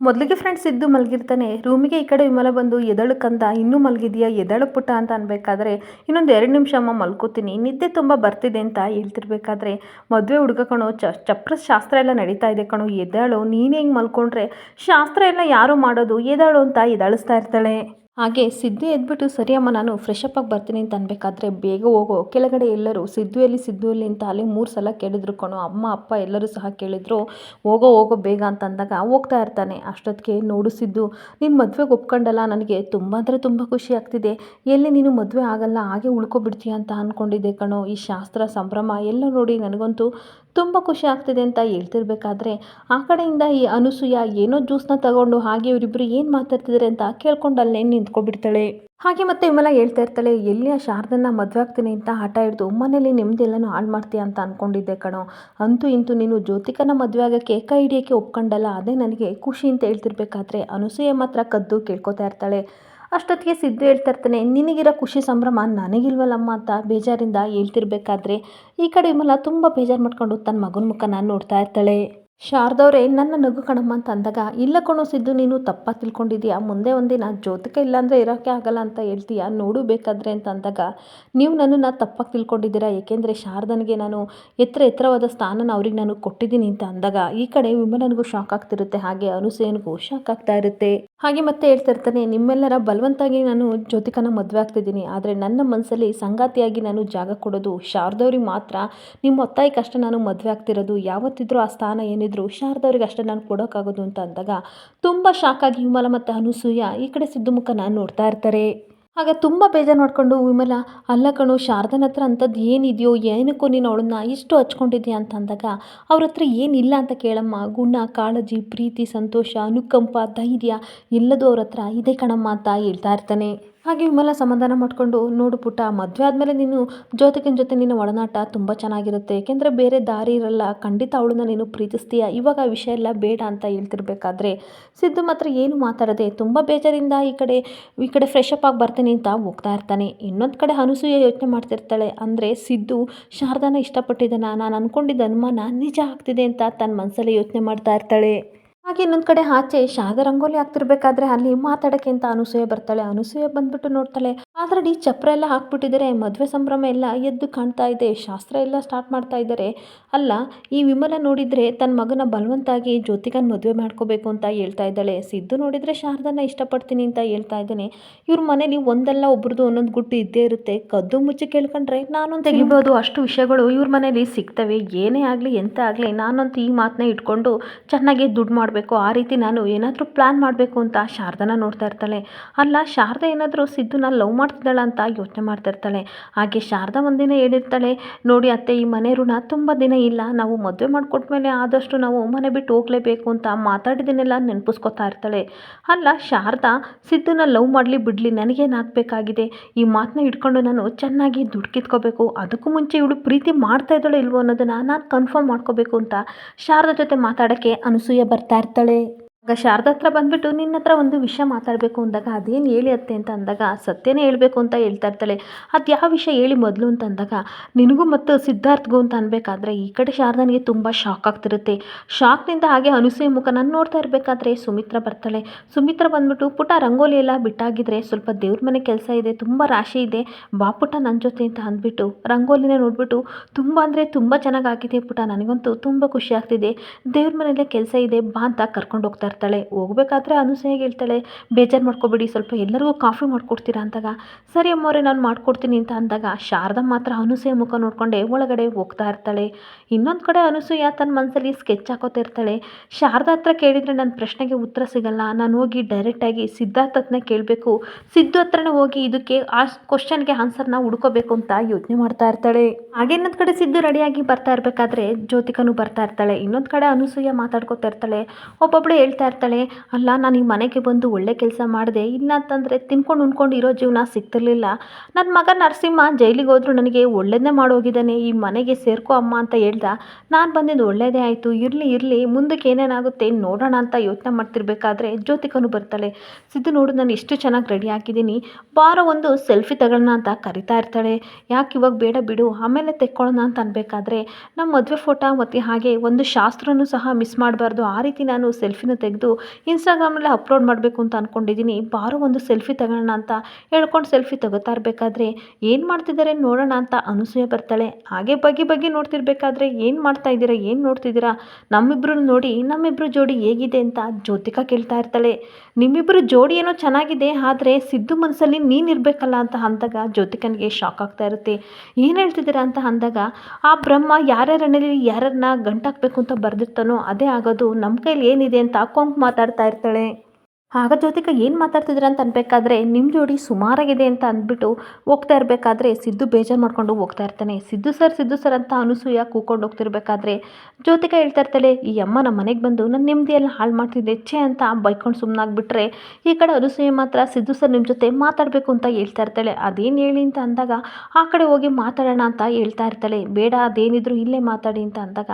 ಮೊದಲಿಗೆ ಫ್ರೆಂಡ್ಸ್ ಇದ್ದು ಮಲಗಿರ್ತಾನೆ ರೂಮಿಗೆ ಈ ಕಡೆ ವಿಮಲ ಬಂದು, ಎದಳು ಕಂದ, ಇನ್ನೂ ಮಲಗಿದೆಯಾ, ಎದಳು ಪುಟ್ಟ ಅಂತ ಅನ್ಬೇಕಾದ್ರೆ, ಇನ್ನೊಂದು ಎರಡು ನಿಮಿಷ ಅಮ್ಮ ಮಲ್ಕೋತೀನಿ, ನಿದ್ದೆ ತುಂಬ ಬರ್ತಿದೆ ಅಂತ ಹೇಳ್ತಿರ್ಬೇಕಾದ್ರೆ, ಮದುವೆ ಹುಡುಗ ಕಣೋ, ಚ ಚಪ್ರ ಶಾಸ್ತ್ರ ಎಲ್ಲ ನಡೀತಾ ಇದೆ ಕಣೋ, ಎದಳು, ನೀನು ಹೆಂಗೆ ಮಲ್ಕೊಂಡ್ರೆ? ಶಾಸ್ತ್ರ ಎಲ್ಲ ಯಾರು ಮಾಡೋದು, ಎದಳು ಅಂತ ಎದಳಿಸ್ತಾ ಇರ್ತಾಳೆ. ಹಾಗೆ ಸಿದ್ದು ಎದ್ಬಿಟ್ಟು ಸರಿ ಅಮ್ಮ ನಾನು ಫ್ರೆಶ್ ಅಪ್ ಆಗಿ ಬರ್ತೀನಿ ಅಂತ ಅನ್ಬೇಕಾದ್ರೆ ಬೇಗ ಹೋಗೋ. ಕೆಳಗಡೆ ಎಲ್ಲರೂ ಸಿದ್ದು ಎಲ್ಲಿ ಸಿದ್ದು ಎಲ್ಲಿ ಅಂತ ಅಲ್ಲಿ ಮೂರು ಸಲ ಕೇಳಿದ್ರು ಕಣೋ. ಅಮ್ಮ, ಅಪ್ಪ ಎಲ್ಲರೂ ಸಹ ಕೇಳಿದ್ರು, ಹೋಗೋ ಹೋಗೋ ಬೇಗ ಅಂತ ಅಂದಾಗ ಹೋಗ್ತಾ ಇರ್ತಾನೆ. ಅಷ್ಟೊತ್ತಿಗೆ ನೋಡು ಸಿದ್ದು, ನೀನು ಮದುವೆಗೆ ಒಪ್ಕೊಂಡಲ್ಲ, ನನಗೆ ತುಂಬ ಅಂದರೆ ತುಂಬ ಖುಷಿ ಆಗ್ತಿದೆ. ಎಲ್ಲಿ ನೀನು ಮದುವೆ ಆಗಲ್ಲ, ಹಾಗೆ ಉಳ್ಕೊಬಿಡ್ತೀಯ ಅಂತ ಅಂದ್ಕೊಂಡಿದ್ದೆ ಕಣೋ. ಈ ಶಾಸ್ತ್ರ, ಸಂಭ್ರಮ ಎಲ್ಲ ನೋಡಿ ನನಗಂತೂ ತುಂಬ ಖುಷಿ ಆಗ್ತಿದೆ ಅಂತ ಹೇಳ್ತಿರ್ಬೇಕಾದ್ರೆ ಆ ಕಡೆಯಿಂದ ಈ ಅನುಸೂಯ ಏನೋ ಜ್ಯೂಸ್ನ ತಗೊಂಡು ಹಾಗೆ ಇವರಿಬ್ಬರು ಏನು ಮಾತಾಡ್ತಿದ್ದಾರೆ ಅಂತ ಕೇಳ್ಕೊಂಡು ಅಲ್ಲೇ ನಿಂತ್ಕೊಬಿಡ್ತಾಳೆ ಹಾಗೆ ಮತ್ತೆ ಇವೆಲ್ಲ ಹೇಳ್ತಾ ಇರ್ತಾಳೆ, ಎಲ್ಲಿ ಆ ಶಾರದನ್ನ ಮದುವೆ ಆಗ್ತೀನಿ ಅಂತ ಹಠ ಹಿಡಿದು, ಮನೇಲಿ ನಿಮ್ಮದೆಲ್ಲನೂ ಹಾಳು ಮಾಡ್ತೀಯ ಅಂತ ಅಂದ್ಕೊಂಡಿದ್ದೆ ಕಣೋ. ಅಂತೂ ಇಂತೂ ನೀನು ಜ್ಯೋತಿಕನ ಮದುವೆ ಆಗೋಕ್ಕೆ ಕೈ ಹಿಡಿಯೋಕ್ಕೆ ಒಪ್ಕೊಂಡಲ್ಲ, ಅದೇ ನನಗೆ ಖುಷಿ ಅಂತ ಹೇಳ್ತಿರ್ಬೇಕಾದ್ರೆ ಅನುಸೂಯ ಮಾತ್ರ ಕದ್ದು ಕೇಳ್ಕೊತಾ ಇರ್ತಾಳೆ. ಅಷ್ಟೊತ್ತಿಗೆ ಸಿದ್ದು ಹೇಳ್ತಾ ಇರ್ತಾನೆ, ನಿನಗಿರೋ ಖುಷಿ ಸಂಭ್ರಮ ನನಗಿಲ್ವಲ್ಲಮ್ಮ ಅಂತ ಬೇಜಾರಿಂದ ಹೇಳ್ತಿರ್ಬೇಕಾದ್ರೆ ಈ ಕಡೆ ವಿಮಲ ತುಂಬ ಬೇಜಾರು ಮಾಡ್ಕೊಂಡು ತನ್ನ ಮಗನ ಮುಖನ ನೋಡ್ತಾ ಇರ್ತಾಳೆ. ಶಾರದವ್ರೆ ನನ್ನ ನಗು ಕಣಮ್ಮ ಅಂತ ಅಂದಾಗ, ಇಲ್ಲ ಕಣೋ ಸಿದ್ದು, ನೀನು ತಪ್ಪ ತಿಳ್ಕೊಂಡಿದ್ದೀಯಾ ಮುಂದೆ ಒಂದಿನ ಜ್ಯೋತಿಕ ಇಲ್ಲಾಂದರೆ ಇರೋಕ್ಕೆ ಆಗಲ್ಲ ಅಂತ ಹೇಳ್ತೀಯಾ? ನೋಡು ಬೇಕಾದ್ರೆ ಅಂತ ಅಂದಾಗ, ನೀವು ನನ್ನನ್ನು ತಪ್ಪಾಗಿ ತಿಳ್ಕೊಂಡಿದ್ದೀರಾ? ಏಕೆಂದರೆ ಶಾರದನಿಗೆ ನಾನು ಎತ್ತರ ಎತ್ತರವಾದ ಸ್ಥಾನನ ಅವ್ರಿಗೆ ನಾನು ಕೊಟ್ಟಿದ್ದೀನಿ ಅಂತ ಅಂದಾಗ, ಈ ಕಡೆ ವಿಮಲನಿಗೂ ಶಾಕ್ ಆಗ್ತಿರುತ್ತೆ, ಹಾಗೆ ಅನುಸೆಯನಿಗೂ ಶಾಕ್ ಆಗ್ತಾ ಇರುತ್ತೆ. ಹಾಗೆ ಮತ್ತೆ ಹೇಳ್ತಾ ಇರ್ತಾನೆ, ನಿಮ್ಮೆಲ್ಲರ ಬಲವಂತಾಗಿ ನಾನು ಜ್ಯೋತಿಕನ ಮದುವೆ ಆಗ್ತಿದ್ದೀನಿ. ಆದರೆ ನನ್ನ ಮನಸ್ಸಲ್ಲಿ ಸಂಗಾತಿಯಾಗಿ ನಾನು ಜಾಗ ಕೊಡೋದು, ಶಾರದವ್ರಿಗೆ ಮಾತ್ರ. ನಿಮ್ಮ ಒತ್ತಾಯಕ್ಕೆ ಅಷ್ಟೇ ನಾನು ಮದುವೆ ಆಗ್ತಿರೋದು. ಯಾವತ್ತಿದ್ರೂ ಆ ಸ್ಥಾನ ಏನಿದ್ರು ಶಾರದವ್ರಿಗೆ ಅಷ್ಟೇ ನಾನು ಕೊಡೋಕ್ಕಾಗೋದು ಅಂತ ಅಂದಾಗ ತುಂಬ ಶಾಕಾಗಿ ವಿಮಲ ಮತ್ತು ಅನುಸೂಯ ಈ ಕಡೆ ಸಿದ್ದುಮುಖನ ನೋಡ್ತಾ ಇರ್ತಾರೆ. ಆಗ ತುಂಬ ಬೇಜಾರು ಮಾಡಿಕೊಂಡು, ವಿಮಲ, ಅಲ್ಲ ಕಣು, ಶಾರದನ ಹತ್ರ ಅಂಥದ್ದು ಏನಿದೆಯೋ, ಏನಕ್ಕೂ ನೀನು ಅವಳನ್ನ ಇಷ್ಟು ಹಚ್ಕೊಂಡಿದ್ಯಾ ಅಂತ ಅಂದಾಗ, ಅವ್ರ ಹತ್ರ ಏನಿಲ್ಲ ಅಂತ ಕೇಳಮ್ಮ. ಗುಣ, ಕಾಳಜಿ, ಪ್ರೀತಿ, ಸಂತೋಷ, ಅನುಕಂಪ, ಧೈರ್ಯ ಎಲ್ಲದೂ ಅವ್ರ ಹತ್ರ ಇದೆ ಕಣಮ್ಮ ಅಂತ ಹೇಳ್ತಾ ಇರ್ತಾನೆ. ಹಾಗೆ ವಿಮಲ ಸಮಾಧಾನ ಮಾಡಿಕೊಂಡು ನೋಡು ಪುಟ್ಟ, ಮದುವೆ ಆದಮೇಲೆ ನೀನು ಜ್ಯೋತಿಕನ ಜೊತೆ ನಿನ್ನ ಒಡನಾಟ ತುಂಬ ಚೆನ್ನಾಗಿರುತ್ತೆ. ಏಕೆಂದರೆ ಬೇರೆ ದಾರಿ ಇರಲ್ಲ. ಖಂಡಿತ ಅವಳನ್ನ ನೀನು ಪ್ರೀತಿಸ್ತೀಯ? ಇವಾಗ ಆ ವಿಷಯ ಎಲ್ಲ ಬೇಡ ಅಂತ ಹೇಳ್ತಿರ್ಬೇಕಾದ್ರೆ. ಸಿದ್ದು ಮಾತ್ರ ಏನು ಮಾತಾಡದೆ ತುಂಬ ಬೇಜಾರಿಂದ ಈ ಕಡೆ ಈ ಕಡೆ ಫ್ರೆಶ್ ಅಪ್ ಆಗಿ ಬರ್ತೀನಿ ಅಂತ ಹೋಗ್ತಾ ಇರ್ತಾನೆ. ಇನ್ನೊಂದು ಕಡೆ ಅನಸೂಯ ಯೋಚನೆ ಮಾಡ್ತಿರ್ತಾಳೆ. ಅಂದರೆ ಸಿದ್ದು, ಶಾರದಾನ ಇಷ್ಟಪಟ್ಟಿದ್ದಾನ? ನಾನು ಅಂದ್ಕೊಂಡಿದ್ದ ಅನುಮಾನ ನಿಜ ಆಗ್ತಿದೆ ಅಂತ ತನ್ನ ಮನಸ್ಸಲ್ಲಿ ಯೋಚನೆ ಮಾಡ್ತಾ ಇರ್ತಾಳೆ. ಹಾಗೆ ಇನ್ನೊಂದು ಕಡೆ ಆಚೆ ಶಾರದಾ ರಂಗೋಲಿ ಹಾಕ್ತಿರ್ಬೇಕಾದ್ರೆ ಅಲ್ಲಿ ಮಾತಾಡೋಕ್ಕೆ ಅಂತ ಅನಸೂಯ ಬರ್ತಾಳೆ. ಅನಸೂಯ ಬಂದುಬಿಟ್ಟು ನೋಡ್ತಾಳೆ. ಆಲ್ರೆಡಿ ಚಪ್ರ ಎಲ್ಲ ಹಾಕ್ಬಿಟ್ಟಿದ್ದಾರೆ ಮದುವೆ ಸಂಭ್ರಮ ಎಲ್ಲ ಎದ್ದು ಕಾಣ್ತಾ ಇದೆ, ಶಾಸ್ತ್ರ ಎಲ್ಲ ಸ್ಟಾರ್ಟ್ ಮಾಡ್ತಾ ಇದ್ದಾರೆ. ಅಲ್ಲ, ಈ ವಿಮಲ ನೋಡಿದರೆ ತನ್ನ ಮಗನ ಬಲವಂತಾಗಿ ಜ್ಯೋತಿಕನ ಮದುವೆ ಮಾಡ್ಕೋಬೇಕು ಅಂತ ಹೇಳ್ತಾ ಇದ್ದಾಳೆ. ಸಿದ್ದು ನೋಡಿದರೆ ಶಾರದನ್ನ ಇಷ್ಟಪಡ್ತೀನಿ ಅಂತ ಹೇಳ್ತಾ ಇದ್ದಾನೆ. ಇವ್ರ ಮನೇಲಿ ಒಂದಲ್ಲ ಒಬ್ರದ್ದು ಒಂದೊಂದು ಗುಟ್ಟು ಇದ್ದೇ ಇರುತ್ತೆ. ಕದ್ದು ಮುಚ್ಚಿ ಕೇಳ್ಕೊಂಡ್ರೆ ನಾನೊಂದು ತೆಗಿಬೋದು. ಅಷ್ಟು ವಿಷಯಗಳು ಇವ್ರ ಮನೇಲಿ ಸಿಗ್ತವೆ. ಏನೇ ಆಗಲಿ, ಎಂತ ಆಗಲಿ, ನಾನಂತೂ ಈ ಮಾತನ್ನ ಇಟ್ಕೊಂಡು ಚೆನ್ನಾಗಿ ದುಡ್ಡು ಮಾಡಬೇಕು. ಆ ರೀತಿ ನಾನು ಏನಾದರೂ ಪ್ಲ್ಯಾನ್ ಮಾಡಬೇಕು ಅಂತ ಶಾರದನ ನೋಡ್ತಾ ಇರ್ತಾಳೆ. ಅಲ್ಲ, ಶಾರದ ಏನಾದರೂ ಸಿದ್ದುನ ಲವ್ ಮಾಡ್ತಿದ್ದಾಳ ಅಂತ ಯೋಚನೆ ಮಾಡ್ತಿರ್ತಾಳೆ. ಹಾಗೆ ಶಾರದಾ ಒಂದಿನ ಹೇಳಿರ್ತಾಳೆ, ನೋಡಿ ಅತ್ತೆ, ಈ ಮನೆ ಋಣ ತುಂಬ ದಿನ ಇಲ್ಲ. ನಾವು ಮದುವೆ ಮಾಡಿಕೊಟ್ಮೇಲೆ ಆದಷ್ಟು ನಾವು ಮನೆ ಬಿಟ್ಟು ಹೋಗಲೇಬೇಕು ಅಂತ ಮಾತಾಡಿದ್ದನ್ನೆಲ್ಲ ನೆನಪಿಸ್ಕೊತಾ ಇರ್ತಾಳೆ. ಅಲ್ಲ, ಶಾರದಾ ಸಿದ್ದುನ ಲವ್ ಮಾಡಲಿ ಬಿಡಲಿ ನನಗೇನಾಗಬೇಕಾಗಿದೆ ಈ ಮಾತನ್ನ ಇಟ್ಕೊಂಡು ನಾನು ಚೆನ್ನಾಗಿ ದುಡ್ಡು ಕಿತ್ಕೋಬೇಕು. ಅದಕ್ಕೂ ಮುಂಚೆ ಇವಳು ಪ್ರೀತಿ ಮಾಡ್ತಾ ಇದ್ದಾಳೋ ಇಲ್ವೋ ಅನ್ನೋದನ್ನು ನಾನು ಕನ್ಫರ್ಮ್ ಮಾಡ್ಕೋಬೇಕು ಅಂತ ಶಾರದಾ ಜೊತೆ ಮಾತಾಡೋಕ್ಕೆ ಅನಸೂಯ ಬರ್ತಾ ಇರ್ತಾಳೆ. ಆಗ ಶಾರದಾ ಹತ್ರ ಬಂದ್ಬಿಟ್ಟು ನಿನ್ನ ಹತ್ರ ಒಂದು ವಿಷಯ ಮಾತಾಡಬೇಕು ಅಂದಾಗ ಅದೇನು ಹೇಳಿ ಅತ್ತೆ ಅಂತ ಅಂದಾಗ, ಸತ್ಯನೇ ಹೇಳಬೇಕು ಅಂತ ಹೇಳ್ತಾ ಇರ್ತಾಳೆ. ಅದು ಯಾವ ವಿಷಯ ಹೇಳಿ ಮೊದಲು ಅಂತ ಅಂದಾಗ, ನಿನಗೂ ಮತ್ತು ಸಿದ್ಧಾರ್ಥಗೂ ಅಂತ ಅನ್ಬೇಕಾದ್ರೆ ಈ ಕಡೆ ಶಾರದಾನಿಗೆ ತುಂಬ ಶಾಕ್ ಆಗ್ತಿರುತ್ತೆ. ಶಾಕ್ನಿಂದ ಹಾಗೆ ಅನುಸೂಯ ಮುಖ ನಾನು ನೋಡ್ತಾ ಇರಬೇಕಾದ್ರೆ ಸುಮಿತ್ರ ಬರ್ತಾಳೆ. ಸುಮಿತ್ರ ಬಂದ್ಬಿಟ್ಟು, ಪುಟ ರಂಗೋಲಿ ಎಲ್ಲ ಬಿಟ್ಟಾಗಿದ್ರೆ ಸ್ವಲ್ಪ ದೇವ್ರ ಮನೆ ಕೆಲಸ ಇದೆ, ತುಂಬ ರಾಶಿ ಇದೆ, ಬಾ ಪುಟ ನನ್ನ ಜೊತೆ ಅಂತ ಅಂದ್ಬಿಟ್ಟು ರಂಗೋಲಿನೇ ನೋಡ್ಬಿಟ್ಟು, ತುಂಬ ಅಂದರೆ ತುಂಬ ಚೆನ್ನಾಗಿ ಆಗಿದೆ ಪುಟ, ನನಗಂತೂ ತುಂಬ ಖುಷಿ ಆಗ್ತಿದೆ. ದೇವ್ರ ಮನೆಯಲ್ಲೇ ಕೆಲಸ ಇದೆ, ಬಾ ಅಂತ ಕರ್ಕೊಂಡು ಹೋಗ್ತಾ ಇರ್ತಾಳೆ ಹೋಗ್ಬೇಕಾದ್ರೆ ಅನುಸೂಯಾಗಿ ಹೇಳ್ತಾಳೆ, ಬೇಜಾರು ಮಾಡ್ಕೊಬೇಡಿ, ಸ್ವಲ್ಪ ಎಲ್ಲರಿಗೂ ಕಾಫಿ ಮಾಡ್ಕೊಡ್ತೀರಾ ಅಂದಾಗ. ಸರಿ ಅಮ್ಮವ್ರೆ, ನಾನು ಮಾಡ್ಕೊಡ್ತೀನಿ ಅಂತ ಅಂದಾಗ ಶಾರದಾ ಮಾತ್ರ ಅನುಸೂಯ ಮುಖ ನೋಡ್ಕೊಂಡೆ ಒಳಗಡೆ ಹೋಗ್ತಾ ಇರ್ತಾಳೆ. ಇನ್ನೊಂದು ಕಡೆ ಅನುಸೂಯ ತನ್ನ ಮನಸ್ಸಲ್ಲಿ ಸ್ಕೆಚ್ ಹಾಕೋತಾ ಇರ್ತಾಳೆ. ಶಾರದಾ ಹತ್ರ ಕೇಳಿದರೆ ನನ್ನ ಪ್ರಶ್ನೆಗೆ ಉತ್ತರ ಸಿಗಲ್ಲ. ನಾನು ಹೋಗಿ ಡೈರೆಕ್ಟಾಗಿ ಸಿದ್ಧಾರ್ಥ ಹತ್ರನೇ ಕೇಳಬೇಕು. ಸಿದ್ದು ಹತ್ರನೇ ಹೋಗಿ ಇದಕ್ಕೆ ಆ ಕ್ವಶನ್ಗೆ ಆನ್ಸರ್ನ ಹುಡ್ಕೋಬೇಕು ಅಂತ ಯೋಚನೆ ಮಾಡ್ತಾ ಇರ್ತಾಳೆ. ಹಾಗೆ ಇನ್ನೊಂದು ಕಡೆ ಸಿದ್ದು ರೆಡಿಯಾಗಿ ಬರ್ತಾ ಇರಬೇಕಾದ್ರೆ ಜ್ಯೋತಿಕನು ಬರ್ತಾ ಇರ್ತಾಳೆ. ಇನ್ನೊಂದು ಕಡೆ ಅನುಸೂಯ ಮಾತಾಡ್ಕೋತಾ ಇರ್ತಾಳೆ. ಒಬ್ಬೊಬ್ಳು ಹೇಳ್ತಾ ಇರ್ತಾಳೆ ಅಲ್ಲ, ನಾನು ಈ ಮನೆಗೆ ಬಂದು ಒಳ್ಳೆ ಕೆಲಸ ಮಾಡಿದೆ. ಇಲ್ಲ ಅಂತಂದರೆ ತಿನ್ಕೊಂಡು ಉಣ್ಕೊಂಡು ಇರೋ ಜೀವನ ಸಿಗ್ತಿರ್ಲಿಲ್ಲ. ನನ್ನ ಮಗ ನರಸಿಂಹ ಜೈಲಿಗೆ ಹೋದ್ರು ನನಗೆ ಒಳ್ಳೇದನ್ನೇ ಮಾಡೋಗಿದ್ದಾನೆ ಈ ಮನೆಗೆ ಸೇರ್ಕೋ ಅಮ್ಮ ಅಂತ ಹೇಳ್ದ. ನಾನು ಬಂದಿದ್ದು ಒಳ್ಳೇದೇ ಆಯಿತು. ಇರಲಿ ಇರಲಿ, ಮುಂದಕ್ಕೆ ಏನೇನಾಗುತ್ತೆ ನೋಡೋಣ ಅಂತ ಯೋಚನೆ ಮಾಡ್ತಿರ್ಬೇಕಾದ್ರೆ ಜ್ಯೋತಿಕನು ಬರ್ತಾಳೆ. ಸಿದ್ದು ನೋಡು, ನಾನು ಇಷ್ಟು ಚೆನ್ನಾಗಿ ರೆಡಿ ಹಾಕಿದ್ದೀನಿ. ಬಾರೋ ಒಂದು ಸೆಲ್ಫಿ ತಗೊಳ್ಳೋಣ ಅಂತ ಕರಿತಾ ಇರ್ತಾಳೆ. ಯಾಕೆ ಇವಾಗ ಬೇಡ ಬಿಡು, ಆಮೇಲೆ ತೆಕ್ಕೊಳ್ಳೋಣ ಅಂತ ಅನ್ಬೇಕಾದ್ರೆ ನಮ್ಮ ಮದುವೆ ಫೋಟೋ ಮತ್ತು ಹಾಗೆ ಒಂದು ಶಾಸ್ತ್ರನೂ ಸಹ ಮಿಸ್ ಮಾಡಬಾರ್ದು. ಆ ರೀತಿ ನಾನು ಸೆಲ್ಫಿನ ತೆಗೆದು ಇನ್ಸ್ಟಾಗ್ರಾಮಲ್ಲಿ ಅಪ್ಲೋಡ್ ಮಾಡಬೇಕು ಅಂತ ಅಂದ್ಕೊಂಡಿದ್ದೀನಿ ಬಾರೋ ಒಂದು ಸೆಲ್ಫಿ ತಗೋಣ ಅಂತ ಹೇಳ್ಕೊಂಡು ಸೆಲ್ಫಿ ತಗೋತಾ ಇರಬೇಕಾದ್ರೆ ಏನು ಮಾಡ್ತಿದ್ದಾರೆ ನೋಡೋಣ ಅಂತ ಅನಸೂಯ ಬರ್ತಾಳೆ. ಹಾಗೆ ಬಗೆ ಬಗ್ಗೆ ನೋಡ್ತಿರ್ಬೇಕಾದ್ರೆ ಏನು ಮಾಡ್ತಾ ಇದ್ದೀರಾ, ಏನು ನೋಡ್ತಿದ್ದೀರಾ? ನಮ್ಮಿಬ್ರು ನೋಡಿ ನಮ್ಮಿಬ್ರು ಜೋಡಿ ಹೇಗಿದೆ ಅಂತ ಜ್ಯೋತಿಕಾ ಕೇಳ್ತಾ ಇರ್ತಾಳೆ. ನಿಮ್ಮಿಬ್ಬರು ಜೋಡಿ ಏನೋ ಚೆನ್ನಾಗಿದೆ, ಆದರೆ ಸಿದ್ದು ಮನಸ್ಸಲ್ಲಿ ನೀನು ಇರಬೇಕಲ್ಲ ಅಂತ ಅಂದಾಗ ಜ್ಯೋತಿಕನಿಗೆ ಶಾಕ್ ಆಗ್ತಾ ಇರುತ್ತೆ. ಏನು ಹೇಳ್ತಿದ್ದೀರಾ ಅಂತ ಅಂದಾಗ, ಆ ಬ್ರಹ್ಮ ಯಾರ್ಯಾರನ್ನಲ್ಲಿ ಯಾರನ್ನ ಗಂಟಾಕಬೇಕು ಅಂತ ಬರೆದಿರ್ತಾನೋ ಅದೇ ಆಗೋದು. ನಮ್ಮ ಕೈಲಿ ಏನಿದೆ ಅಂತ ಕೊಂಕ್ ಮಾತಾಡ್ತಾ ಇರ್ತಾಳೆ. ಆಗ ಜ್ಯೋತಿಕ ಏನು ಮಾತಾಡ್ತಿದ್ದೀರ ಅಂತ ಅನ್ಬೇಕಾದ್ರೆ ನಿಮ್ಮ ಜೋಡಿ ಸುಮಾರಾಗಿದೆ ಅಂತ ಅಂದ್ಬಿಟ್ಟು ಹೋಗ್ತಾ ಇರಬೇಕಾದ್ರೆ ಸಿದ್ದು ಬೇಜಾರು ಮಾಡ್ಕೊಂಡು ಹೋಗ್ತಾ ಇರ್ತಾನೆ. ಸಿದ್ದು ಸರ್ ಸಿದ್ದು ಸರ್ ಅಂತ ಅನಸೂಯ ಕೂಕೊಂಡು ಹೋಗ್ತಿರ್ಬೇಕಾದ್ರೆ, ಜ್ಯೋತಿಕ ಹೇಳ್ತಾ ಇರ್ತಾಳೆ, ಈ ಅಮ್ಮ ನಮ್ಮ ಮನೆಗೆ ಬಂದು ನನ್ನ ನೆಮ್ಮದಿಯೆಲ್ಲ ಹಾಳು ಮಾಡ್ತಿದ್ದೆ ಛೇ ಅಂತ ಬೈಕೊಂಡು ಸುಮ್ಮನಾಗ್ಬಿಟ್ರೆ ಈ ಕಡೆ ಅನಸೂಯ ಮಾತ್ರ ಸಿದ್ದು ಸರ್ ನಿಮ್ಮ ಜೊತೆ ಮಾತಾಡಬೇಕು ಅಂತ ಹೇಳ್ತಾ ಇರ್ತಾಳೆ. ಅದೇನು ಹೇಳಿ ಅಂತ ಅಂದಾಗ, ಆ ಕಡೆ ಹೋಗಿ ಮಾತಾಡೋಣ ಅಂತ ಹೇಳ್ತಾ ಇರ್ತಾಳೆ. ಬೇಡ, ಅದೇನಿದ್ರು ಇಲ್ಲೇ ಮಾತಾಡಿ ಅಂತ ಅಂದಾಗ,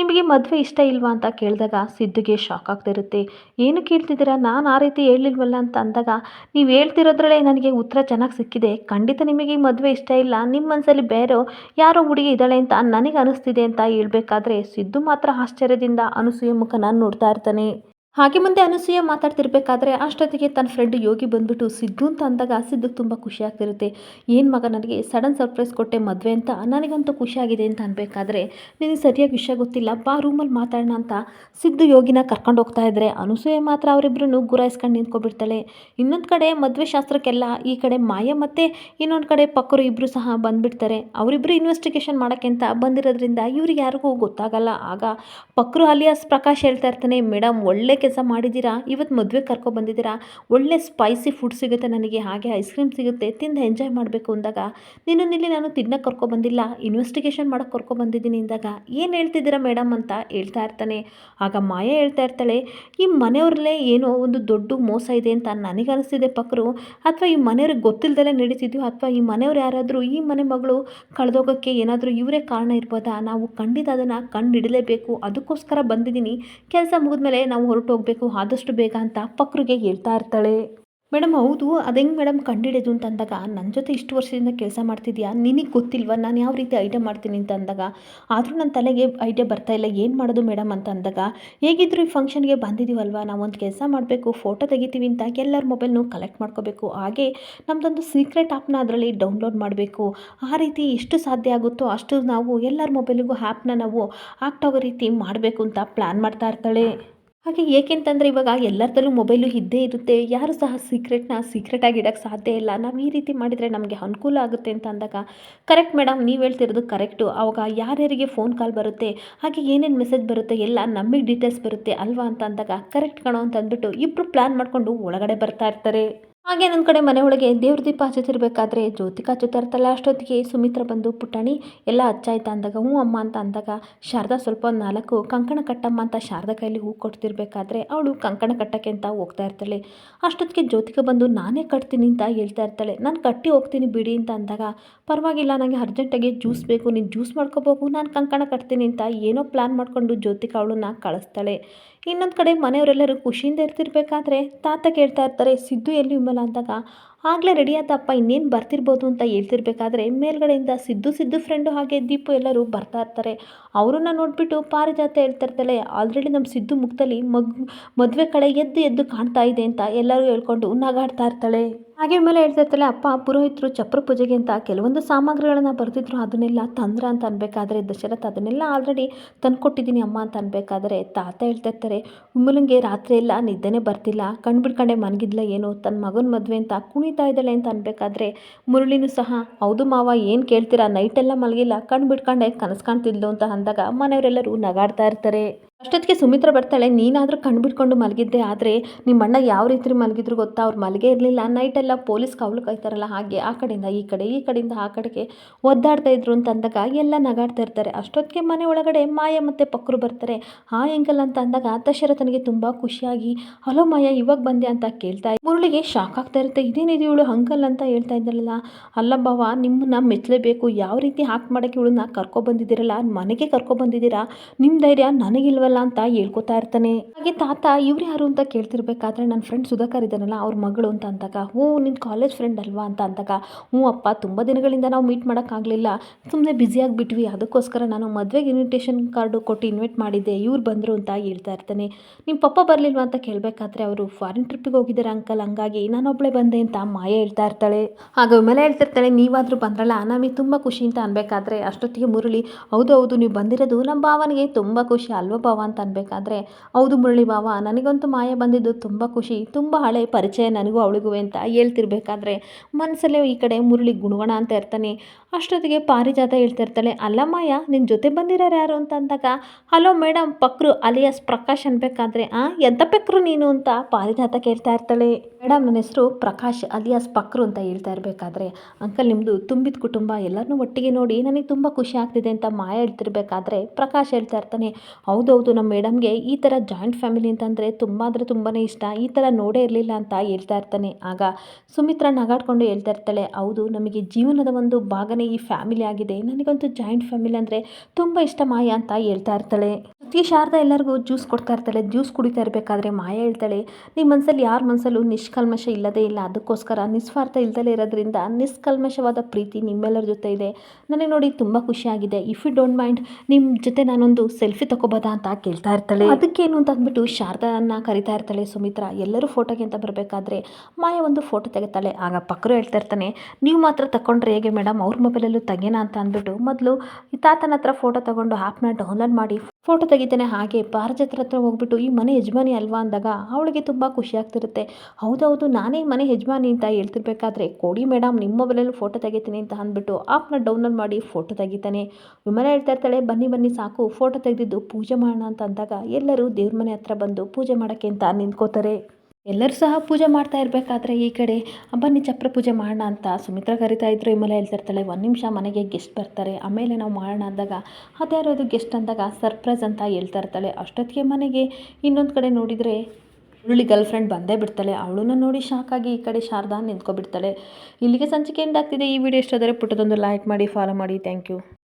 ನಿಮಗೆ ಮದುವೆ ಇಷ್ಟ ಇಲ್ವಾ? ಅಂತ ಕೇಳಿದಾಗ ಸಿದ್ದುಗೆ ಶಾಕ್ ಆಗ್ತಿರುತ್ತೆ ಏನು ಕೇಳ್ತಿದ್ದೀರಾ? ನಾನು ಆ ರೀತಿ ಹೇಳಿಲ್ವಲ್ಲ ಅಂತ ಅಂದಾಗ, ನೀವು ಹೇಳ್ತಿರೋದ್ರಲ್ಲೇ ನನಗೆ ಉತ್ತರ ಚೆನ್ನಾಗಿ ಸಿಕ್ಕಿದೆ. ಖಂಡಿತ ನಿಮಗೆ ಈ ಮದುವೆ ಇಷ್ಟ ಇಲ್ಲ. ನಿಮ್ಮ ಮನಸ್ಸಲ್ಲಿ ಬೇರೆ ಯಾರೋ ಹುಡುಗಿ ಇದ್ದಾಳೆ ಅಂತ ನನಗೆ ಅನಿಸ್ತಿದೆ ಅಂತ ಹೇಳ್ಬೇಕಾದ್ರೆ ಸಿದ್ದು ಮಾತ್ರ ಆಶ್ಚರ್ಯದಿಂದ ಅನಸೂಯ ಮುಖನ ನೋಡ್ತಾ ಇರ್ತಾನೆ. ಹಾಗೆ ಮುಂದೆ ಅನಸೂಯ ಮಾತಾಡ್ತಿರ್ಬೇಕಾದ್ರೆ ಅಷ್ಟೊತ್ತಿಗೆ ತನ್ನ ಫ್ರೆಂಡ್ ಯೋಗಿ ಬಂದ್ಬಿಟ್ಟು ಸಿದ್ದು ಅಂತ ಅಂದಾಗ ಸಿದ್ದುಗೆ ತುಂಬ ಖುಷಿ ಆಗ್ತಿರುತ್ತೆ. ಏನು ಮಗ ನನಗೆ ಸಡನ್ ಸರ್ಪ್ರೈಸ್ ಕೊಟ್ಟೆ ಮದುವೆ ಅಂತ ನನಗಂತೂ ಖುಷಿಯಾಗಿದೆ ಅಂತ ಅನ್ಬೇಕಾದ್ರೆ ನಿನಗೆ ಸರಿಯಾಗಿ ವಿಷಯ ಗೊತ್ತಿಲ್ಲ, ಬಾ ರೂಮಲ್ಲಿ ಮಾತಾಡೋಣ ಅಂತ ಸಿದ್ದು ಯೋಗಿನ ಕರ್ಕೊಂಡು ಹೋಗ್ತಾ ಇದ್ರೆ ಅನಸೂಯ ಮಾತ್ರ ಅವರಿಬ್ಬರು ಗುರಾಯಿಸ್ಕೊಂಡು ನಿಂತ್ಕೊಬಿಡ್ತಾಳೆ ಇನ್ನೊಂದು ಕಡೆ ಮದುವೆ ಶಾಸ್ತ್ರಕ್ಕೆಲ್ಲ ಈ ಕಡೆ ಮಾಯ ಮತ್ತು ಇನ್ನೊಂದು ಕಡೆ ಪಕ್ಕರು ಇಬ್ಬರು ಸಹ ಬಂದುಬಿಡ್ತಾರೆ. ಅವರಿಬ್ಬರು ಇನ್ವೆಸ್ಟಿಗೇಷನ್ ಮಾಡೋಕ್ಕೆ ಅಂತ ಬಂದಿರೋದ್ರಿಂದ ಇವ್ರಿಗೆ ಯಾರಿಗೂ ಗೊತ್ತಾಗಲ್ಲ. ಆಗ ಪಕ್ಕರು ಅಲಿಯಾಸ್ ಪ್ರಕಾಶ್ ಹೇಳ್ತಾ ಇರ್ತಾನೆ ಮೇಡಮ್ ಒಳ್ಳೆ ಕೆಲಸ ಮಾಡಿದ್ದೀರಾ? ಇವತ್ತು ಮದುವೆ ಕರ್ಕೊ ಬಂದಿದ್ದೀರಾ? ಒಳ್ಳೆ ಸ್ಪೈಸಿ ಫುಡ್ ಸಿಗುತ್ತೆ ನನಗೆ, ಹಾಗೆ ಐಸ್ ಕ್ರೀಮ್ ಸಿಗುತ್ತೆ, ತಿಂದು ಎಂಜಾಯ್ ಮಾಡಬೇಕು ಅಂದಾಗ. ನಿನ್ನನ್ನಿಲ್ಲಿ ನಾನು ತಿನ್ನೋಕೆ ಕರ್ಕೊ ಬಂದಿಲ್ಲ ಇನ್ವೆಸ್ಟಿಗೇಷನ್ ಮಾಡೋಕ್ಕೆ ಕರ್ಕೊ ಬಂದಿದ್ದೀನಿ ಅಂದಾಗ. ಏನು ಹೇಳ್ತಿದ್ದೀರಾ ಮೇಡಮ್ ಅಂತ ಹೇಳ್ತಾ ಇರ್ತಾನೆ. ಆಗ ಮಾಯ ಹೇಳ್ತಾ ಇರ್ತಾಳೆ, ಈ ಮನೆಯವ್ರಲ್ಲೇ ಏನೋ ಒಂದು ದೊಡ್ಡ ಮೋಸ ಇದೆ ಅಂತ ನನಗೆ ಅನಿಸ್ತಿದೆ ಪಕ್ಕರು ಅಥವಾ ಈ ಮನೆಯವ್ರಿಗೆ ಗೊತ್ತಿಲ್ಲದಲ್ಲೇ ನಡೀತಿದ್ಯೋ, ಅಥವಾ ಈ ಮನೆಯವ್ರು ಯಾರಾದರೂ ಈ ಮನೆ ಮಗಳು ಕಳೆದೋಗೋಕ್ಕೆ ಏನಾದರೂ ಇವರೇ ಕಾರಣ ಇರ್ಬೋದಾ? ನಾವು ಖಂಡಿತ ಅದನ್ನು ಕಂಡು ಹಿಡಲೇಬೇಕು ಅದಕ್ಕೋಸ್ಕರ ಬಂದಿದ್ದೀನಿ. ಕೆಲಸ ಮುಗಿದ್ಮೇಲೆ ನಾವು ಹೊರಟು ಹೋಗಬೇಕು, ಆದಷ್ಟು ಬೇಗ ಅಂತ ಪಕ್ರಿಗೆ ಹೇಳ್ತಾ ಇರ್ತಾಳೆ. ಮೇಡಮ್ ಹೌದು ಅದು ಹೆಂಗೆ ಮೇಡಮ್ ಕಂಡಿಡಿಯೋದು ಅಂತ ಅಂದಾಗ ನನ್ನ ಜೊತೆ ಇಷ್ಟು ವರ್ಷದಿಂದ ಕೆಲಸ ಮಾಡ್ತಿದ್ಯಾ? ನಿನಗೆ ಗೊತ್ತಿಲ್ವಾ? ನಾನು ಯಾವ ರೀತಿ ಐಡಿಯಾ ಮಾಡ್ತೀನಿ? ಅಂತ ಅಂದಾಗ ಆದರೂ ನನ್ನ ತಲೆಗೆ ಐಡಿಯಾ ಬರ್ತಾ ಇಲ್ಲ, ಏನು ಮಾಡೋದು ಮೇಡಮ್ ಅಂತ ಅಂದಾಗ ಹೇಗಿದ್ರು ಈ ಫಂಕ್ಷನ್ಗೆ ಬಂದಿದ್ದೀವಲ್ವಾ ನಾವೊಂದು ಕೆಲಸ ಮಾಡಬೇಕು, ಫೋಟೋ ತೆಗಿತೀವಿ ಅಂತ ಎಲ್ಲರ ಮೊಬೈಲ್ನು ಕಲೆಕ್ಟ್ ಮಾಡ್ಕೋಬೇಕು. ಹಾಗೆ ನಮ್ಮದೊಂದು ಸೀಕ್ರೆಟ್ ಆ್ಯಪ್ನ ಅದರಲ್ಲಿ ಡೌನ್ಲೋಡ್ ಮಾಡಬೇಕು. ಆ ರೀತಿ ಎಷ್ಟು ಸಾಧ್ಯ ಆಗುತ್ತೋ ಅಷ್ಟು ನಾವು ಎಲ್ಲರ ಮೊಬೈಲಿಗೂ ಆ್ಯಪ್ನ ನಾವು ಆಕ್ಟ್ ಆಗೋ ರೀತಿ ಮಾಡಬೇಕು ಅಂತ ಪ್ಲ್ಯಾನ್ ಮಾಡ್ತಾ ಇರ್ತಾಳೆ. ಹಾಗೆ ಏಕೆಂತಂದರೆ ಇವಾಗ ಎಲ್ಲರದಲ್ಲೂ ಮೊಬೈಲು ಇದ್ದೇ ಇರುತ್ತೆ. ಯಾರು ಸಹ ಸೀಕ್ರೆಟ್ನ ಸೀಕ್ರೆಟಾಗಿ ಇಡೋಕ್ಕೆ ಸಾಧ್ಯ ಇಲ್ಲ. ನಾವು ಈ ರೀತಿ ಮಾಡಿದರೆ ನಮಗೆ ಅನುಕೂಲ ಆಗುತ್ತೆ ಅಂತ ಅಂದಾಗ ಕರೆಕ್ಟ್ ಮೇಡಮ್ ನೀವು ಹೇಳ್ತಿರೋದು ಕರೆಕ್ಟು ಆವಾಗ ಯಾರ್ಯಾರಿಗೆ ಫೋನ್ ಕಾಲ್ ಬರುತ್ತೆ, ಹಾಗೆ ಏನೇನು ಮೆಸೇಜ್ ಬರುತ್ತೆ, ಎಲ್ಲ ನಮಗೆ ಡೀಟೇಲ್ಸ್ ಬರುತ್ತೆ ಅಲ್ವಾ? ಅಂತ ಅಂದಾಗ ಕರೆಕ್ಟ್ ಕಣೋ ಅಂತ ಅಂದ್ಬಿಟ್ಟು ಇಬ್ಬರು ಪ್ಲ್ಯಾನ್ ಮಾಡಿಕೊಂಡು ಒಳಗಡೆ ಬರ್ತಾ ಇರ್ತಾರೆ. ಹಾಗೆ ನನ್ನ ಕಡೆ ಮನೆ ಒಳಗೆ ದೇವ್ರ ದೀಪ ಹಚ್ಚುತ್ತಿರ್ಬೇಕಾದ್ರೆ ಜ್ಯೋತಿಕ ಹಚ್ಚುತ್ತಾ ಅಷ್ಟೊತ್ತಿಗೆ ಸುಮಿತ್ರ ಬಂದು ಪುಟಾಣಿ ಎಲ್ಲ ಹಚ್ಚಾಯ್ತಾ ಅಂದಾಗ, ಹ್ಞೂ ಅಮ್ಮ, ಅಂತ ಅಂದಾಗ, ಶಾರದಾ ಸ್ವಲ್ಪ ನಾಲ್ಕು ಕಂಕಣ ಕಟ್ಟಮ್ಮ ಅಂತ ಶಾರದಾ ಕೈಲಿ ಹೂ ಕೊಡ್ತಿರ್ಬೇಕಾದ್ರೆ ಅವಳು ಕಂಕಣ ಕಟ್ಟಕ್ಕೆ ಅಂತ ಹೋಗ್ತಾ ಇರ್ತಾಳೆ. ಅಷ್ಟೊತ್ತಿಗೆ ಜ್ಯೋತಿಕ ಬಂದು, ನಾನೇ ಕಟ್ತೀನಿ ಅಂತ ಹೇಳ್ತಾ ಇರ್ತಾಳೆ. ನಾನು ಕಟ್ಟಿ ಹೋಗ್ತೀನಿ ಬಿಡಿ ಅಂತ ಅಂದಾಗ, ಪರವಾಗಿಲ್ಲ ನನಗೆ ಅರ್ಜೆಂಟಾಗಿ ಜ್ಯೂಸ್ ಬೇಕು. ನೀನು ಜ್ಯೂಸ್ ಮಾಡ್ಕೋಬೇಕು ನಾನು ಕಂಕಣ ಕಟ್ತೀನಿ ಅಂತ ಏನೋ ಪ್ಲ್ಯಾನ್ ಮಾಡಿಕೊಂಡು ಜ್ಯೋತಿಕ ಅವಳನ್ನ ಕಳಿಸ್ತಾಳೆ. ಇನ್ನೊಂದು ಕಡೆ ಮನೆಯವರೆಲ್ಲರೂ ಖುಷಿಯಿಂದ ಇರ್ತಿರ್ಬೇಕಾದ್ರೆ ತಾತ ಕೇಳ್ತಾ ಇರ್ತಾರೆ ಸಿದ್ದು ಎಲ್ಲಿ ವಿಮಲ? ಅಂದಾಗ ಆಗಲೇ ರೆಡಿ ಆದಪ್ಪ ಇನ್ನೇನು ಬರ್ತಿರ್ಬೋದು ಅಂತ ಹೇಳ್ತಿರ್ಬೇಕಾದ್ರೆ ಮೇಲ್ಗಡೆಯಿಂದ ಸಿದ್ದು ಸಿದ್ದು ಫ್ರೆಂಡು ಹಾಗೆ ದೀಪು ಎಲ್ಲರೂ ಬರ್ತಾ ಇರ್ತಾರೆ. ಅವರನ್ನ ನೋಡಿಬಿಟ್ಟು ಪಾರಿಜಾತ ಹೇಳ್ತಾ ಇರ್ತಾಳೆ. ಆಲ್ರೆಡಿ ನಮ್ಮ ಸಿದ್ದು ಮುಖದಲ್ಲಿ ಮಗ್, ಮದುವೆ ಕಡೆ ಎದ್ದು ಎದ್ದು ಕಾಣ್ತಾ ಇದೆ ಅಂತ ಎಲ್ಲರೂ ಹೇಳ್ಕೊಂಡು ನಗಾಡ್ತಾ ಇರ್ತಾಳೆ. ಹಾಗೆ ಮೇಲೆ ಹೇಳ್ತಾ ಇರ್ತಾಳೆ, ಅಪ್ಪ, ಪುರೋಹಿತರು ಚಪ್ರ ಪೂಜೆಗೆ ಅಂತ ಕೆಲವೊಂದು ಸಾಮಗ್ರಿಗಳನ್ನ ಬರ್ತಿದ್ರು ಅದನ್ನೆಲ್ಲ ತಂದ್ರ ಅಂತ ಅನ್ಬೇಕಾದ್ರೆ ದಶರಥ ಅದನ್ನೆಲ್ಲ ಆಲ್ರೆಡಿ ತಂದ್ಕೊಟ್ಟಿದ್ದೀನಿ ಅಮ್ಮ ಅಂತ ಅನ್ಬೇಕಾದ್ರೆ ತಾತ ಹೇಳ್ತಾ ಇರ್ತಾರೆ. ಉಮ್ಮಲಂಗೆ ರಾತ್ರಿ ಎಲ್ಲ ನಿದ್ದೆನೇ ಬರ್ತಿಲ್ಲ. ಕಣ್ಬಿಡ್ಕಂಡೆ ಮನ್ಗಿದ್ಲ ಏನು? ತನ್ನ ಮಗನ ಮದುವೆ ಅಂತ ಕುಣಿತಾ ಇದ್ದಾಳೆ ಅಂತ ಅನ್ಬೇಕಾದ್ರೆ ಮುರುಳಿನೂ ಸಹ, ಹೌದು ಮಾವ, ಏನು ಕೇಳ್ತೀರಾ? ನೈಟೆಲ್ಲ ಮಲಗಿಲ್ಲ. ಕಣ್ಣು ಬಿಟ್ಕೊಂಡೆ ಕನಸು ಕಾಣ್ತಿದ್ಲು ಅಂತ ಅಂದಾಗ ಮನೆಯವರೆಲ್ಲರೂ ನಗಾಡ್ತಾ ಇರ್ತಾರೆ. ಅಷ್ಟೊತ್ತಿಗೆ ಸುಮಿತ್ರ ಬರ್ತಾಳೆ, ನೀನಾದರೂ ಕಣ್ಬಿಟ್ಕೊಂಡು ಮಲಗಿದ್ದೆ, ಆದರೆ ನಿಮ್ಮ ಅಣ್ಣ ಯಾವ ರೀತಿ ಮಲಗಿದ್ರು ಗೊತ್ತಾ? ಅವ್ರು ಮಲಗೇ ಇರಲಿಲ್ಲ. ನೈಟೆಲ್ಲ ಪೊಲೀಸ್ ಕಾವಲು ಕಾಯ್ತಾರಲ್ಲ, ಹಾಗೆ ಆ ಕಡೆಯಿಂದ, ಈ ಕಡೆ, ಈ ಕಡೆಯಿಂದ, ಆ ಕಡೆಗೆ ಒದ್ದಾಡ್ತಾ ಇದ್ರು ಅಂತ ಅಂದಾಗ ಎಲ್ಲ ನಗಾಡ್ತಾ ಇರ್ತಾರೆ. ಅಷ್ಟೊತ್ತಿಗೆ ಮನೆ ಒಳಗಡೆ ಮಾಯ ಮತ್ತು ಪಕ್ರು ಬರ್ತಾರೆ. ಆ ಎಂಕಲ್ ಅಂತ ಅಂದಾಗ ದಶರಥನಿಗೆ ತುಂಬ ಖುಷಿಯಾಗಿ, ಹಲೋ ಮಾಯ, ಇವಾಗ ಬಂದೆ ಅಂತ ಕೇಳ್ತಾ ಮುರುಳಿಗೆ ಶಾಕ್ ಆಗ್ತಾ ಇರುತ್ತೆ. ಇದೇನಿದೆ ಇವಳು ಅಂಕಲ್ ಅಂತ ಹೇಳ್ತಾ ಇದ್ದಾರಲ್ಲ ಅಲ್ಲ ಬಾವ ನಿಮ್ಮನ್ನ ಮೆಚ್ಚಲೇಬೇಕು ಯಾವ ರೀತಿ ಹಾಕ್ ಮಾಡೋಕ್ಕೆ ಇವಳನ್ನ ಕರ್ಕೊಬಂದಿದ್ದೀರಲ್ಲ ಮನೆಗೆ ಕರ್ಕೊಬಂದಿದ್ದೀರಾ ನಿಮ್ಮ ಧೈರ್ಯ ನನಗಿಲ್ವಲ್ಲ ಅಂತ ಹೇಳ್ಕೊತಾ ಇರ್ತಾನೆ. ಹಾಗೆ ತಾತ ಇವ್ರು ಯಾರು ಅಂತ ಕೇಳ್ತಿರ್ಬೇಕಾದ್ರೆ ನನ್ನ ಫ್ರೆಂಡ್ ಸುಧಾಕರ್ ಇದ್ದಾನಲ್ಲ, ಅವ್ರ ಮಗಳು ಅಂತ ಅಂದಾಗ, ಹ್ಞೂ ನಿನ್ನ ಕಾಲೇಜ್ ಫ್ರೆಂಡ್ ಅಲ್ವಾ ಅಂತ ಅಂದಾಗ, ಹ್ಞೂ ಅಪ್ಪ ತುಂಬ ದಿನಗಳಿಂದ ನಾವು ಮೀಟ್ ಮಾಡೋಕ್ಕಾಗಲಿಲ್ಲ ಸುಮ್ಮನೆ ಬ್ಯುಸಿಯಾಗಿಬಿಟ್ವಿ ಅದಕ್ಕೋಸ್ಕರ ನಾನು ಮದುವೆಗೆ ಇನ್ವಿಟೇಷನ್ ಕಾರ್ಡು ಕೊಟ್ಟು ಇನ್ವೈಟ್ ಮಾಡಿದ್ದೆ, ಇವ್ರು ಬಂದರು ಅಂತ ಹೇಳ್ತಾ ಇರ್ತಾನೆ. ನಿಮ್ಮ ಪಪ್ಪ ಬರಲಿಲ್ವಾ ಅಂತ ಕೇಳಬೇಕಾದ್ರೆ ಅವರು ಫಾರಿನ್ ಟ್ರಿಪ್ಪಿಗೆ ಹೋಗಿದ್ದಾರೆ ಅಂಕಲ್ ಹಂಗಾಗಿ ನಾನೊಬ್ಬಳೇ ಬಂದೆ ಅಂತ ಮಾಯ ಹೇಳ್ತಾ ಇರ್ತಾಳೆ. ಆಗ ವಿಮಲ ಹೇಳ್ತಿರ್ತಾಳೆ ನೀವಾದರೂ ಬಂದ್ರಲ್ಲ, ನಮಗೆ ತುಂಬ ಖುಷಿ ಅಂತ ಅನ್ಬೇಕಾದ್ರೆ ಅಷ್ಟೊತ್ತಿಗೆ ಮುರಳಿ, ಹೌದು ಹೌದು, ನೀವು ಬಂದಿರೋದು ನಮ್ಮ ಭಾವನಿಗೆ ತುಂಬ ಖುಷಿ, ಅಲ್ವಾ ಅಂತ ಅನ್ಬೇಕಾದ್ರೆ, ಹೌದು ಮುರಳಿ ಭಾವ ನನಗಂತೂ ಮಾಯ ಬಂದಿದ್ದು ತುಂಬ ಖುಷಿ, ತುಂಬ ಹಳೆ ಪರಿಚಯ ನನಗೂ ಅವಳಿಗೂ ಅಂತ ಹೇಳ್ತಿರ್ಬೇಕಾದ್ರೆ ಮನಸ್ಸಲ್ಲೇ ಈ ಕಡೆ ಮುರಳಿ ಗುಣಗುಣ ಅಂತ ಇರ್ತಾನೆ. ಅಷ್ಟೊತ್ತಿಗೆ ಪಾರಿಜಾತ ಹೇಳ್ತಾ ಇರ್ತಾಳೆ ಅಲ್ಲ ಮಾಯ ನಿನ್ನ ಜೊತೆ ಬಂದಿರೋರು ಯಾರು ಅಂತ ಅಂದಾಗ, hello madam Pakru, alias, Prakash ಅನ್ಬೇಕಾದ್ರೆ, ಆ, ಎಂತ ಪಕ್ರು ನೀನು? ಅಂತ ಪಾರಿಜಾತ ಕೇಳ್ತಾ ಇರ್ತಾಳೆ. ಮೇಡಮ್ ನನ್ನ ಹೆಸರು ಪ್ರಕಾಶ್, ಅಲಿಯಾಸ್, ಪಕ್ರು ಅಂತ ಹೇಳ್ತಾ ಇರಬೇಕಾದ್ರೆ, ಅಂಕಲ್ ನಿಮ್ಮದು ತುಂಬಿದ ಕುಟುಂಬ ಎಲ್ಲರನ್ನೂ ಒಟ್ಟಿಗೆ ನೋಡಿ ನನಗೆ ತುಂಬ ಖುಷಿ ಆಗ್ತಿದೆ ಅಂತ ಮಾಯ ಹೇಳ್ತಿರ್ಬೇಕಾದ್ರೆ, ಪ್ರಕಾಶ್ ಹೇಳ್ತಾ ಇರ್ತಾನೆ ಹೌದೌದು ನಮ್ಮ ಮೇಡಮ್ಗೆ ಈ ಥರ ಜಾಯಿಂಟ್ ಫ್ಯಾಮಿಲಿ ಅಂತಂದರೆ ತುಂಬ ಅಂದರೆ ತುಂಬಾ ಇಷ್ಟ. ಈ ಥರ ನೋಡೇ ಇರಲಿಲ್ಲ ಅಂತ ಹೇಳ್ತಾ ಇರ್ತಾನೆ. ಆಗ ಸುಮಿತ್ರ ನಗಾಡ್ಕೊಂಡು ಹೇಳ್ತಾ ಇರ್ತಾಳೆ, ಹೌದು, ನಮಗೆ ಜೀವನದ ಒಂದು ಭಾಗನೇ ಈ ಫ್ಯಾಮಿಲಿ ಆಗಿದೆ. ನನಗಂತೂ ಜಾಯಿಂಟ್ ಫ್ಯಾಮಿಲಿ ಅಂದರೆ ತುಂಬ ಇಷ್ಟ ಮಾಯ ಅಂತ ಹೇಳ್ತಾ ಇರ್ತಾಳೆ. ಈ ಶಾರದಾ ಎಲ್ಲರಿಗೂ ಜ್ಯೂಸ್ ಕೊಡ್ತಾ ಇರ್ತಾಳೆ. ಜ್ಯೂಸ್ ಕುಡಿತಾ ಇರಬೇಕಾದ್ರೆ ಮಾಯ ಹೇಳ್ತಾಳೆ ನಿಮ್ಮ ಮನಸ್ಸಲ್ಲಿ ಯಾರ ಮನಸ್ಸಲ್ಲೂ ನಿಷ್ಕಲ್ಮಶ ಇಲ್ಲದೇ ಇಲ್ಲ. ಅದಕ್ಕೋಸ್ಕರ ನಿಸ್ವಾರ್ಥ ಇಲ್ಲದಲೇ ಇರೋದ್ರಿಂದ ನಿಷ್ಕಲ್ಮಶವಾದ ಪ್ರೀತಿ ನಿಮ್ಮೆಲ್ಲರ ಜೊತೆ ಇದೆ. ನನಗೆ ನೋಡಿ ತುಂಬ ಖುಷಿಯಾಗಿದೆ ಇಫ್ ಯು ಡೋಂಟ್ ಮೈಂಡ್ ನಿಮ್ಮ ಜೊತೆ ನಾನೊಂದು ಸೆಲ್ಫಿ ತಗೋಬೋದಾ ಅಂತ ಕೇಳ್ತಾ ಇರ್ತಾಳೆ? ಅದಕ್ಕೇನು ಅಂತ ಅಂದ್ಬಿಟ್ಟು ಶಾರದನ್ನ ಕರಿತಾ ಇರ್ತಾಳೆ, ಸುಮಿತ್ರಾ. ಎಲ್ಲರೂ ಫೋಟೋಗೆ ಅಂತ ಬರಬೇಕಾದ್ರೆ ಮಾಯ ಒಂದು ಫೋಟೋ ತೆಗಿತಾಳೆ. ಆಗ ಪಕ್ಕರು ಹೇಳ್ತಾ ಇರ್ತಾನೆ, ನೀವು ಮಾತ್ರ ತಕೊಂಡ್ರೆ ಹೇಗೆ ಮೇಡಮ್ ಅವ್ರ ಮೊಬೈಲಲ್ಲೂ ತೆಗೆಯೋಣ ಅಂತ ಅಂದ್ಬಿಟ್ಟು ಮೊದಲು ತಾತನ ಹತ್ರ ಫೋಟೋ ತಗೊಂಡು ಆ್ಯಪ್ನ ಡೌನ್ಲೋಡ್ ಮಾಡಿ ಫೋಟೋ ತೆಗಿತಾನೆ ಹಾಗೆ ಪಾರಿಜಾತ್ರ ಹತ್ರ ಹೋಗ್ಬಿಟ್ಟು, ಈ ಮನೆ ಯಜಮಾನಿ ಅಲ್ವಾ? ಅಂದಾಗ, ಅವಳಿಗೆ ತುಂಬ ಖುಷಿ ಆಗ್ತಿರುತ್ತೆ. ಹೌದೌದು, ನಾನೇ ಮನೆ ಯಜಮಾನಿ ಅಂತ ಹೇಳ್ತಿರ್ಬೇಕಾದ್ರೆ, ಕೊಡಿ ಮೇಡಮ್ ನಿಮ್ಮ ಮೊಬೈಲಲ್ಲೂ ಫೋಟೋ ತೆಗಿತೀನಿ ಅಂತ ಅಂದ್ಬಿಟ್ಟು ಆಪ್ನ ಡೌನ್ಲೋಡ್ ಮಾಡಿ ಫೋಟೋ ತೆಗಿತಾನೆ. ವಿಮಾನ ಹೇಳ್ತಾ ಇರ್ತಾಳೆ, ಬನ್ನಿ ಬನ್ನಿ, ಸಾಕು, ಫೋಟೋ ತೆಗೆದಿದ್ದು ಪೂಜೆ ಮಾಡೋಣ ಅಂತ ಅಂದಾಗ ಎಲ್ಲರೂ ದೇವ್ರ ಮನೆ ಹತ್ರ ಬಂದು ಪೂಜೆ ಮಾಡೋಕ್ಕೆ ಅಂತ ನಿಂತ್ಕೋತಾರೆ. ಎಲ್ಲರೂ ಸಹ ಪೂಜೆ ಮಾಡ್ತಾ ಇರಬೇಕಾದ್ರೆ ಈ ಕಡೆ, ಬನ್ನಿ ಚಪ್ರ ಪೂಜೆ ಮಾಡೋಣ ಅಂತ ಸುಮಿತ್ರ ಕರಿತಾ ಇದ್ರು. ಹೇಳ್ತಾ ಇರ್ತಾಳೆ ಒಂದು ನಿಮಿಷ ಮನೆಗೆ ಗೆಸ್ಟ್ ಬರ್ತಾರೆ. ಆಮೇಲೆ ನಾವು ಮಾಡೋಣ ಅಂದಾಗ ಅದ್ಯಾರೋದು ಗೆಸ್ಟ್ ಅಂದಾಗ ಸರ್ಪ್ರೈಸ್ ಅಂತ ಹೇಳ್ತಾ ಇರ್ತಾಳೆ. ಅಷ್ಟೊತ್ತಿಗೆ ಮನೆಗೆ ಇನ್ನೊಂದು ಕಡೆ ನೋಡಿದರೆ ಹುರುಳಿ ಗರ್ಲ್ ಫ್ರೆಂಡ್ ಬಂದೇ ಬಿಡ್ತಾಳೆ. ಅವಳನ್ನ ನೋಡಿ ಶಾಕ್ ಆಗಿ ಈ ಕಡೆ ಶಾರದಾ ನಿಂತ್ಕೊಬಿಡ್ತಾಳೆ. ಇಲ್ಲಿಗೆ ಸಂಚಿಕೆ ಆಗ್ತಿದೆ. ಈ ವಿಡಿಯೋ ಇಷ್ಟ ಪುಟ್ಟದೊಂದು ಲೈಕ್ ಮಾಡಿ ಫಾಲೋ ಮಾಡಿ. Thank you